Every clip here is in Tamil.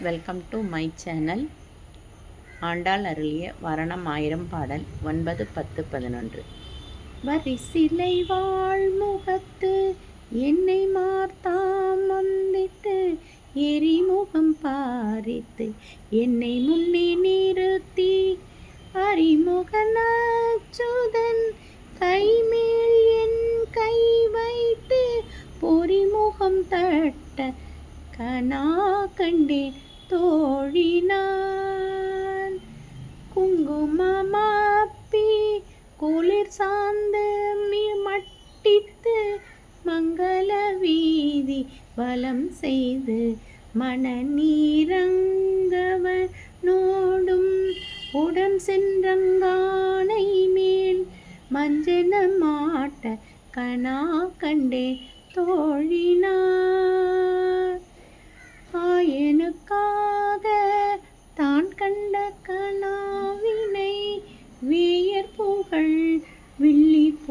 Welcome to my channel. Andal அருளிய வரணம் ஆயிரம் பாடல் ஒன்பது பத்து பதினொன்று. வரிசிலை வாழ்முகத்து என்னை மார்த்தாம் வந்திட்டு எரிமுகம் பாரித்து என்னை முன்னே நிறுத்தி அறிமுகன கைமேல் என் கை வைத்து பொறிமுகம் தட்ட கனா கண்டேன் தோழினான் குங்குமமாப்பி குளிர் சார்ந்த மட்டித்து மங்கள வீதி பலம் செய்து மணநீரங்கவனோடும் உடன் சென்றங்கானை மேல் மஞ்சன மாட்ட கனா கண்டே தோழினார்.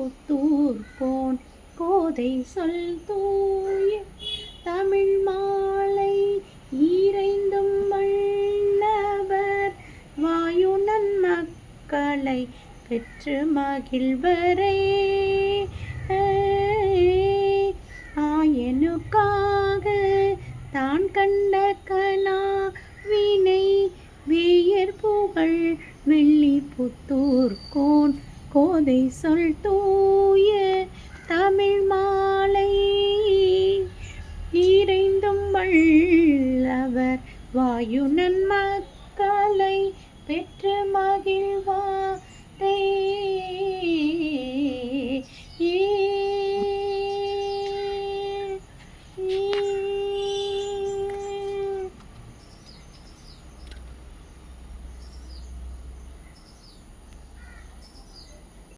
புத்தூர் போன் கோதை சொல் தூய தமிழ் மாலை ஈரைந்தும் வல்லவர். வாயுனன் மக்களை பெற்று மகிழ்வரே. ஆயனுக்காக தான் கண்ட கனாவினை வேயர் புகழ் வெள்ளி புத்தூர் கோன் போதை சொல் தூய தமிழ் மாலை. இறைந்தும் வள்ளவர் வாயு மக்களை